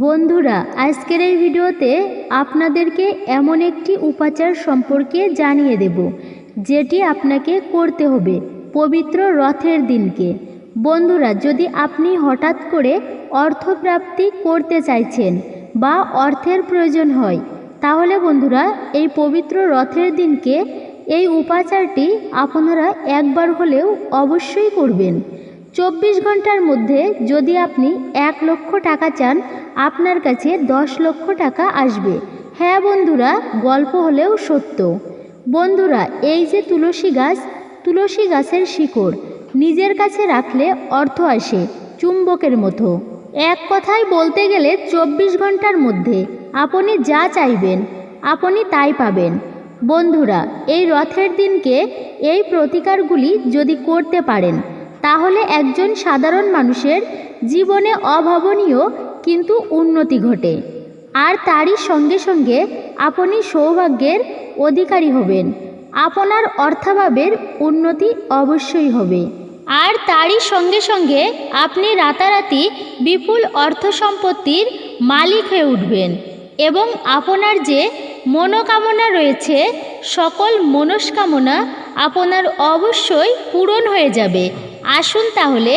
বন্ধুরা, আজকের এই ভিডিওতে আপনাদেরকে এমন একটি উপাচার সম্পর্কে জানিয়ে দেব, যেটি আপনাকে করতে হবে পবিত্র রথের দিনকে। বন্ধুরা, যদি আপনি হঠাৎ করে অর্থপ্রাপ্তি করতে চাইছেন বা অর্থের প্রয়োজন হয়, তাহলে বন্ধুরা, এই পবিত্র রথের দিনকে এই উপাচারটি আপনারা একবার হলেও অবশ্যই করবেন। চব্বিশ ঘণ্টার মধ্যে যদি আপনি এক লক্ষ টাকা চান, আপনার কাছে দশ লক্ষ টাকা আসবে। হ্যাঁ বন্ধুরা, গল্প হলেও সত্য। বন্ধুরা, এই যে তুলসী গাছ, তুলসী গাছের শিকড়, নিজের কাছে রাখলে অর্থ আসে চুম্বকের মতো। এক কথায় বলতে গেলে চব্বিশ ঘণ্টার মধ্যে আপনি যা চাইবেন, আপনি তাই পাবেন। বন্ধুরা, এই রথের দিনকে এই প্রতিকারগুলি যদি করতে পারেন তাহলে একজন সাধারণ মানুষের জীবনে অভাবনীয় কিন্তু উন্নতি ঘটে। আর তারই সঙ্গে সঙ্গে আপনি সৌভাগ্যের অধিকারী হবেন। আপনার অর্থাভাবের উন্নতি অবশ্যই হবে। আর তারই সঙ্গে সঙ্গে আপনি রাতারাতি বিপুল অর্থ সম্পত্তির মালিক হয়ে উঠবেন এবং আপনার যে মনোকামনা রয়েছে, সকল মনস্কামনা আপনার অবশ্যই পূরণ হয়ে যাবে। আসুন তাহলে,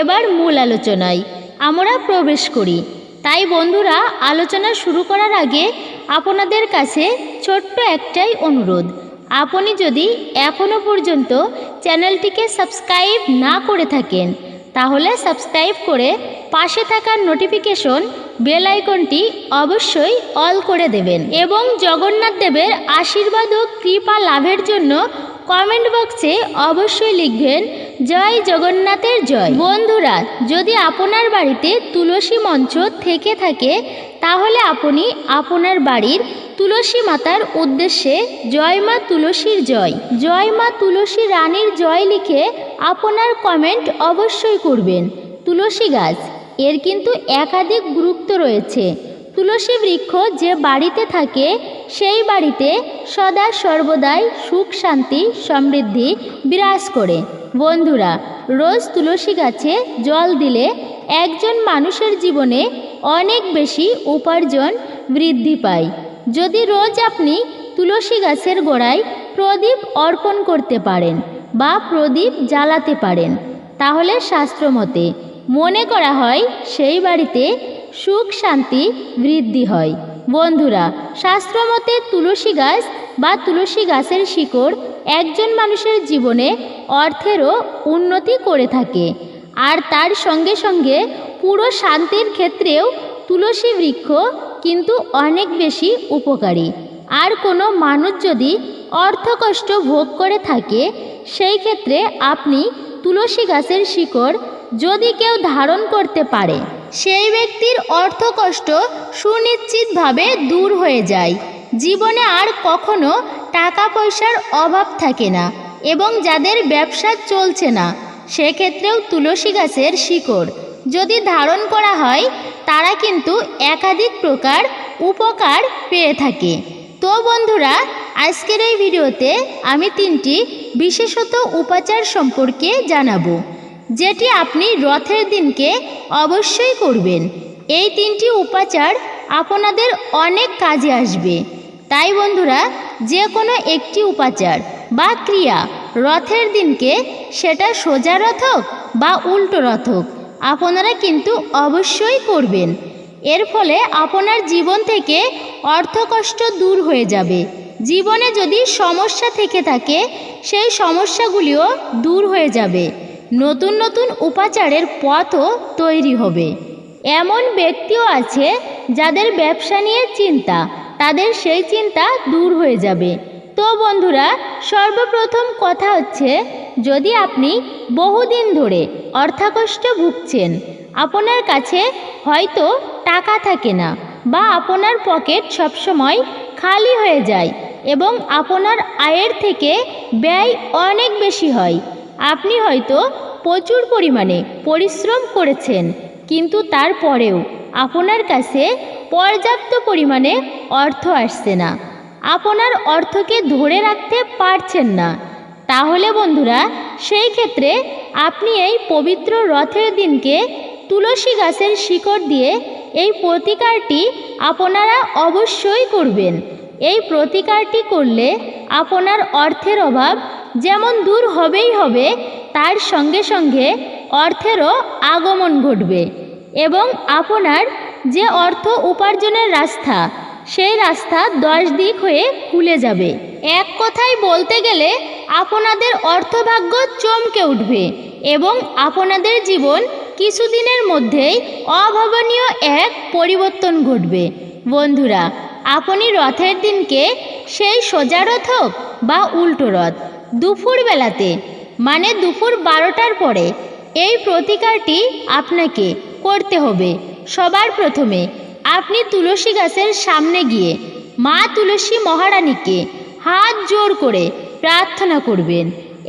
এবার মূল আলোচনায়। আমরা প্রবেশ করি। তাই বন্ধুরা, আলোচনা শুরু করার আগে আপনাদের কাছে ছোট্ট একটাই অনুরোধ। আপনি যদি এখনও পর্যন্ত চ্যানেলটিকে সাবস্ক্রাইব না করে থাকেন, তাহলে সাবস্ক্রাইব করে পাশে থাকা নোটিফিকেশন বেল আইকনটি অবশ্যই অল করে দেবেন এবং জগন্নাথ দেবের আশীর্বাদ ও কৃপা লাভের জন্য কমেন্ট বক্সে অবশ্যই লিখবেন জয় জগন্নাথের জয়। বন্ধুরা, যদি আপনার বাড়িতে তুলসী মঞ্চ থেকে থাকে, তাহলে আপনি আপনার বাড়ির তুলসী মাতার উদ্দেশ্যে জয় মা তুলসীর জয় জয় মা তুলসী রানীর জয় লিখে আপনার কমেন্ট অবশ্যই করবেন। তুলসী গাছ, এর কিন্তু একাধিক গুরুত্ব রয়েছে। তুলসী বৃক্ষ যে বাড়িতে থাকে, সেই বাড়িতে সদা সর্বদাই সুখ, শান্তি, সমৃদ্ধি বিরাজ করে। বন্ধুরা, রোজ তুলসী গাছে জল দিলে একজন মানুষের জীবনে অনেক বেশি উপার্জন বৃদ্ধি পায়। যদি রোজ আপনি তুলসী গাছের গোড়ায় প্রদীপ অর্পণ করতে পারেন বা প্রদীপ জ্বালাতে পারেন, তাহলে শাস্ত্রমতে মনে করা হয় সেই বাড়িতে সুখ, শান্তি, বৃদ্ধি হয়। বন্ধুরা, শাস্ত্রমতে তুলসী গাছ বা তুলসী গাছের শিকড় একজন মানুষের জীবনে অর্থেরও উন্নতি করে থাকে। আর তার সঙ্গে সঙ্গে পুরো শান্তির ক্ষেত্রেও তুলসী বৃক্ষ কিন্তু অনেক বেশি উপকারী। আর কোনো মানুষ যদি অর্থকষ্ট ভোগ করে থাকে, সেই ক্ষেত্রে আপনি তুলসী গাছের শিকড় যদি কেউ ধারণ করতে পারে। সেই ব্যক্তির অর্থকষ্ট সুনিশ্চিতভাবে দূর হয়ে যায়। জীবনে আর কখনো টাকা পয়সার অভাব থাকে না এবং যাদের ব্যবসা চলছে না, সেক্ষেত্রেও তুলসী গাছের শিকড়। যদি ধারণ করা হয়, তারা কিন্তু একাধিক প্রকার উপকার পেয়ে থাকে। তো বন্ধুরা, আজকের এই ভিডিওতে আমি তিনটি বিশেষত উপাচার সম্পর্কে জানাব। যেটি আপনি রথের দিনকে অবশ্যই করবেন। এই তিনটি উপাচার আপনাদের অনেক কাজে আসবে। তাই বন্ধুরা যে কোনো একটি উপাচার বা ক্রিয়া রথের দিনকে সেটা সোজা রথ হোক বা উল্টো রথ হোক আপনারা কিন্তু অবশ্যই করবেন। এর ফলে আপনার জীবন থেকে অর্থকষ্ট দূর হয়ে যাবে। জীবনে যদি সমস্যা থেকে থাকে, সেই সমস্যাগুলিও দূর হয়ে যাবে। নতুন নতুন উপাচারের পথও তৈরি হবে। এমন ব্যক্তিও আছে যাদের ব্যবসা নিয়ে চিন্তা, তাদের সেই চিন্তা দূর হয়ে যাবে। তো বন্ধুরা, সর্বপ্রথম কথা হচ্ছে, যদি আপনি বহুদিন ধরে অর্থাকষ্ট ভুগছেন, আপনার কাছে হয়তো টাকা থাকে না বা আপনার পকেট সবসময় খালি হয়ে যায় এবং আপনার আয়ের থেকে ব্যয় অনেক বেশি হয়। আপনি হয়তো প্রচুর পরিমাণে পরিশ্রম করেছেন, কিন্তু তারপরেও আপনার কাছে পর্যাপ্ত পরিমাণে অর্থ আসছে না। আপনার অর্থকে ধরে রাখতে পারছেন না। তাহলে বন্ধুরা, সেই ক্ষেত্রে আপনি এই পবিত্র রথের দিনকে তুলসী গাছের শিকড় দিয়ে এই প্রতিকারটি আপনারা অবশ্যই করবেন। এই প্রতিকারটি করলে আপনার অর্থের অভাব যেমন দূর হবেই হবে, তার সঙ্গে সঙ্গে অর্থেরও আগমন ঘটবে এবং আপনার যে অর্থ উপার্জনের রাস্তা, সেই রাস্তা দশ দিক হয়ে খুলে যাবে। এক কথায় বলতে গেলে, আপনাদের অর্থভাগ্য চমকে উঠবে এবং আপনাদের জীবন কিছুদিনের মধ্যেই অভাবনীয় এক পরিবর্তন ঘটবে। বন্ধুরা, আপনি রথের দিনকে সেই সোজা রথ হোক বা উল্টো রথ, দুপুর বেলাতে মানে দুপুর বারোটার পরে, এই প্রতিকারটি আপনাকে করতে হবে। সবার প্রথমে আপনি তুলসী গাছের সামনে গিয়ে মা তুলসী মহারানীকে হাত জোর করে প্রার্থনা করবেন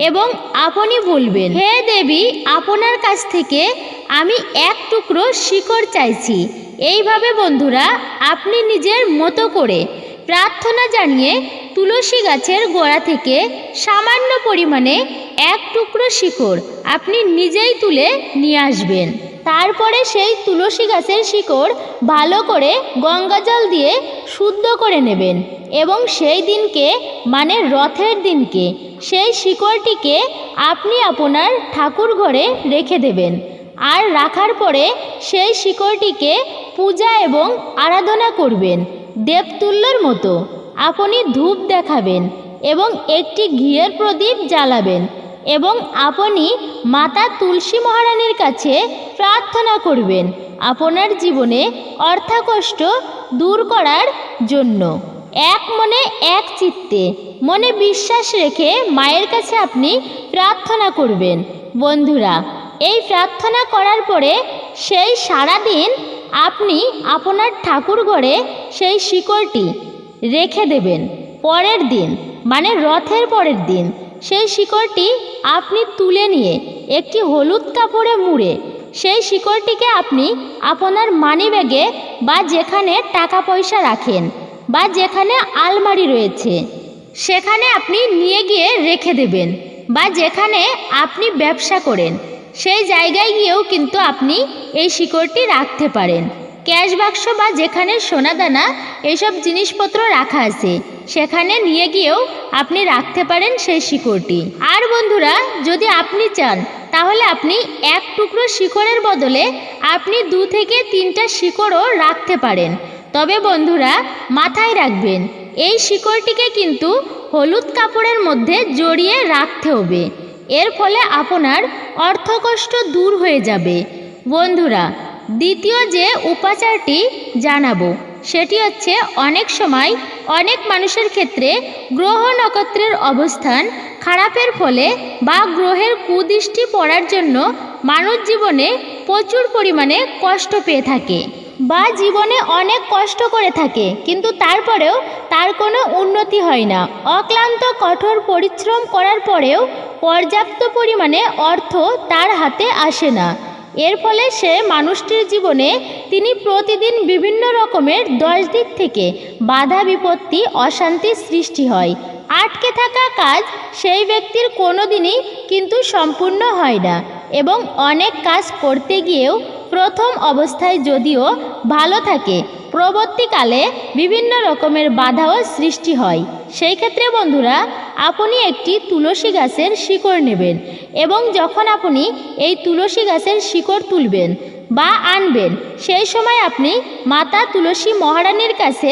এবং আপনি বলবেন, হে দেবী, আপনার কাছ থেকে আমি এক টুকরো শিকড় চাইছি। এইভাবে বন্ধুরা, আপনি নিজের মতো করে প্রার্থনা জানিয়ে তুলসী গাছের গোড়া থেকে সামান্য পরিমাণে এক টুকরো শিকড় আপনি নিজেই তুলে নিয়ে আসবেন। তারপরে সেই তুলসী গাছের শিকড় ভালো করে গঙ্গা জল দিয়ে শুদ্ধ করে নেবেন এবং সেই দিনকে মানে রথের দিনকে, সেই শিকড়টিকে আপনি আপনার ঠাকুর ঘরে রেখে দেবেন। আর রাখার পরে সেই শিকড়টিকে পূজা এবং আরাধনা করবেন। দেবতুল্যর মতো। আপনি ধূপ দেখাবেন এবং একটি ঘিয়ের প্রদীপ জ্বালাবেন এবং আপনি মাতা তুলসী মহারানীর কাছে প্রার্থনা করবেন আপনার জীবনে অর্থাকষ্ট দূর করার জন্য। এক মনে এক চিত্তে, মনে বিশ্বাস রেখে মায়ের কাছে আপনি প্রার্থনা করবেন। বন্ধুরা, এই প্রার্থনা করার পরে সেই সারা দিন আপনি আপনার ঠাকুর ঘরে সেই শিকড়টি রেখে দেবেন। পরের দিন মানে রথের পরের দিন, সেই শিকড়টি আপনি তুলে নিয়ে একটি হলুদ কাপড়ে মুড়ে সেই শিকড়টিকে আপনি আপনার মানি ব্যাগে বা যেখানে টাকা পয়সা রাখেন বা যেখানে আলমারি রয়েছে, সেখানে আপনি নিয়ে গিয়ে রেখে দেবেন বা যেখানে আপনি ব্যবসা করেন। সেই জায়গায় গিয়েও কিন্তু আপনি এই শিকড়টি রাখতে পারেন। ক্যাশ বাক্স বা যেখানে সোনাদানা এসব জিনিসপত্র রাখা আছে, সেখানে নিয়ে গিয়েও আপনি রাখতে পারেন সেই শিকড়টি। আর বন্ধুরা, যদি আপনি চান, তাহলে আপনি এক টুকরো শিকড়ের বদলে আপনি দু থেকে তিনটা শিকড়ও রাখতে পারেন। তবে বন্ধুরা, মাথায় রাখবেন, এই শিকড়টিকে কিন্তু হলুদ কাপড়ের মধ্যে জড়িয়ে রাখতে হবে। এর ফলে আপনার অর্থকষ্ট দূর হয়ে যাবে। বন্ধুরা, দ্বিতীয় যে উপাচারটি জানাব, সেটি হচ্ছে অনেক সময় অনেক মানুষের ক্ষেত্রে গ্রহ নক্ষত্রের অবস্থান খারাপের ফলে বা গ্রহের কুদৃষ্টি পড়ার জন্য মানব জীবনে প্রচুর পরিমাণে কষ্ট পেয়ে থাকে বা জীবনে অনেক কষ্ট করে থাকে, কিন্তু তারপরেও তার কোনো উন্নতি হয় না। অক্লান্ত কঠোর পরিশ্রম করার পরেও পর্যাপ্ত পরিমাণে অর্থ তার হাতে আসে না। এর ফলে সে মানুষটির জীবনে তিনি প্রতিদিন বিভিন্ন রকমের দশ দিক থেকে বাধা, বিপত্তি অশান্তির সৃষ্টি হয়। আটকে থাকা কাজ সেই ব্যক্তির কোনো দিনই কিন্তু সম্পূর্ণ হয় না এবং অনেক কাজ করতে গিয়েও প্রথম অবস্থায় যদিও ভালো থাকে, পরবর্তীকালে বিভিন্ন রকমের বাধাও সৃষ্টি হয়। সেই ক্ষেত্রে বন্ধুরা আপনি একটি তুলসী গাছের শিকড় নেবেন এবং যখন আপনি এই তুলসী গাছের শিকড় তুলবেন বা আনবেন, সেই সময় আপনি মাতা তুলসী মহারানীর কাছে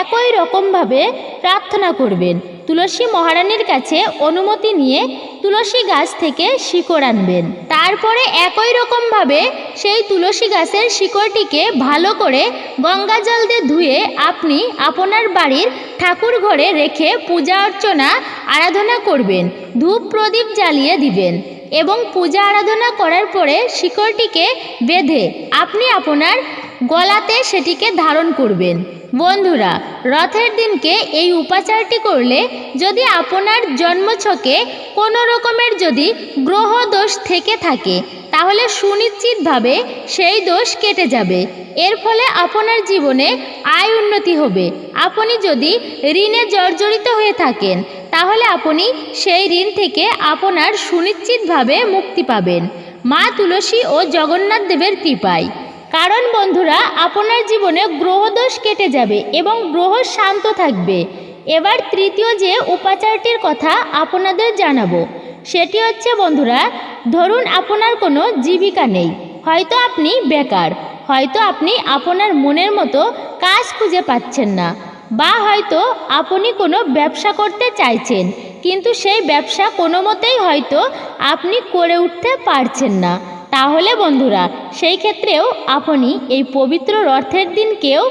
একই রকমভাবে প্রার্থনা করবেন। তুলসী মহারানীর কাছে অনুমতি নিয়ে তুলসী গাছ থেকে শিকড় আনবেন। তারপরে একই রকমভাবে সেই তুলসী গাছের শিকড়টিকে ভালো করে গঙ্গা জল দিয়ে ধুয়ে আপনি আপনার বাড়ির ঠাকুর ঘরে রেখে পূজা অর্চনা, আরাধনা করবেন। ধূপ প্রদীপ জ্বালিয়ে দিবেন এবং পূজা আরাধনা করার পরে শিকড়টিকে বেঁধে আপনি আপনার গলাতে সেটিকে ধারণ করবেন। বন্ধুরা, রথের দিনকে এই উপাচারটি করলে যদি আপনার জন্মছকে কোনো রকমের যদি গ্রহ দোষ থেকে থাকে, তাহলে সুনিশ্চিতভাবে সেই দোষ কেটে যাবে। এর ফলে আপনার জীবনে আয় উন্নতি হবে। আপনি যদি ঋণে জর্জরিত হয়ে থাকেন, তাহলে আপনি সেই ঋণ থেকে আপনার সুনিশ্চিতভাবে মুক্তি পাবেন। মা তুলসী ও জগন্নাথ দেবের কৃপায়। কারণ বন্ধুরা, আপনার জীবনে গ্রহদোষ কেটে যাবে এবং গ্রহ শান্ত থাকবে। এবার তৃতীয় যে উপাচারটির কথা আপনাদের জানাব, সেটি হচ্ছে বন্ধুরা, ধরুন আপনার কোনো জীবিকা নেই, হয়তো আপনি বেকার, হয়তো আপনি আপনার মনের মতো কাজ খুঁজে পাচ্ছেন না, বা হয়তো আপনি কোনো ব্যবসা করতে চাইছেন, কিন্তু সেই ব্যবসা কোনো মতেই হয়তো আপনি করে উঠতে পারছেন না। তাহলে বন্ধুরা সেই ক্ষেত্রেও আপনি এই পবিত্র রথের দিনকেও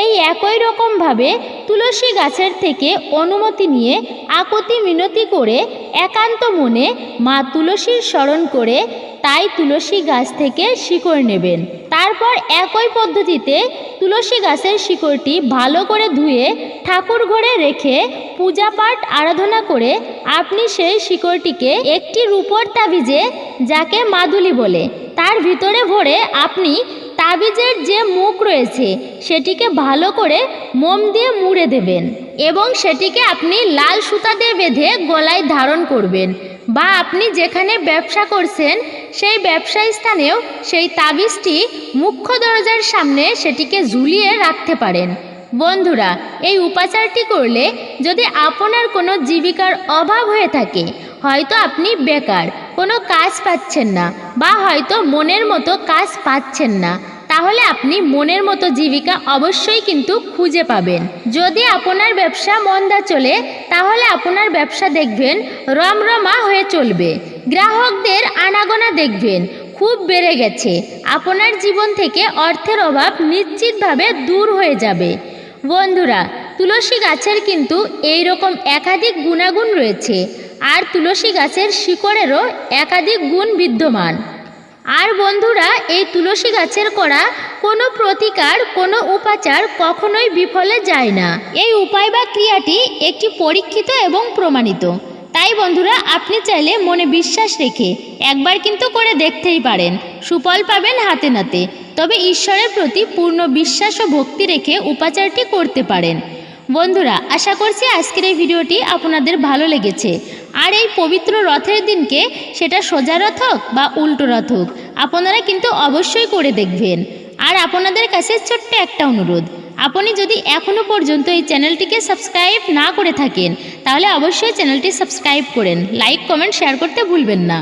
এই একই রকমভাবে তুলসী গাছের থেকে অনুমতি নিয়ে আকতি মিনতি করে একান্ত মনে মা তুলসীর স্মরণ করে তাই তুলসী গাছ থেকে শিকড় নেবেন। তারপর একই পদ্ধতিতে তুলসী গাছের শিকড়টি ভালো করে ধুয়ে ঠাকুর ঘরে রেখে পূজা পাঠ আরাধনা করে আপনি সেই শিকড়টিকে একটি রূপর তাবিজে যাকে মাদুলি বলে, তার ভিতরে ভরে আপনি তাবিজের যে মুখ রয়েছে, সেটিকে ভালো করে মোম দিয়ে মুড়ে দেবেন এবং সেটিকে আপনি লাল সুতা দিয়ে বেঁধে গলায় ধারণ করবেন বা আপনি যেখানে ব্যবসা করছেন, সেই ব্যবসা স্থানেও সেই তাবিজটি মুখ্য দরজার সামনে সেটিকে ঝুলিয়ে রাখতে পারেন। বন্ধুরা, এই উপাচারটি করলে যদি আপনার কোনো জীবিকার অভাব হয়ে থাকে হয়তো আপনি বেকার, কোনো কাজ পাচ্ছেন না বা হয়তো মনের মতো কাজ পাচ্ছেন না, তাহলে আপনি মনের মতো জীবিকা অবশ্যই কিন্তু খুঁজে পাবেন। যদি আপনার ব্যবসা মন্দা চলে, তাহলে আপনার ব্যবসা দেখবেন রমরমা হয়ে চলবে। গ্রাহকদের আনাগোনা দেখবেন, খুব বেড়ে গেছে। আপনার জীবন থেকে অর্থের অভাব নিশ্চিতভাবে দূর হয়ে যাবে। বন্ধুরা তুলসী গাছের কিন্তু এই রকম একাধিক গুণাগুণ রয়েছে, আর তুলসী গাছের শিকড়েরও একাধিক গুণ বিদ্যমান। আর বন্ধুরা, এই তুলসী গাছের করা কোনো প্রতিকার, কোনো উপাচার কখনোই বিফলে যায় না। এই উপায় বা ক্রিয়াটি একটি পরীক্ষিত এবং প্রমাণিত। তাই বন্ধুরা, আপনি চাইলে মনে বিশ্বাস রেখে একবার কিন্তু করে দেখতেই পারেন। সুফল পাবেন হাতে নাতে। তবে ঈশ্বরের প্রতি পূর্ণ বিশ্বাস ও ভক্তি রেখে উপাচারটি করতে পারেন। বন্ধুরা, আশা করছি আজকের এই ভিডিওটি আপনাদের ভালো লেগেছে। আর এই পবিত্র রথের দিনকে সেটা সোজা রথ হোক বা উল্টো রথ হোক, আপনারা কিন্তু অবশ্যই করে দেখবেন। আর আপনাদের কাছে ছোট্ট একটা অনুরোধ, আপনি যদি এখনও পর্যন্ত এই চ্যানেলটিকে সাবস্ক্রাইব না করে থাকেন, তাহলে অবশ্যই চ্যানেলটি সাবস্ক্রাইব করেন, লাইক, কমেন্ট, শেয়ার করতে ভুলবেন না।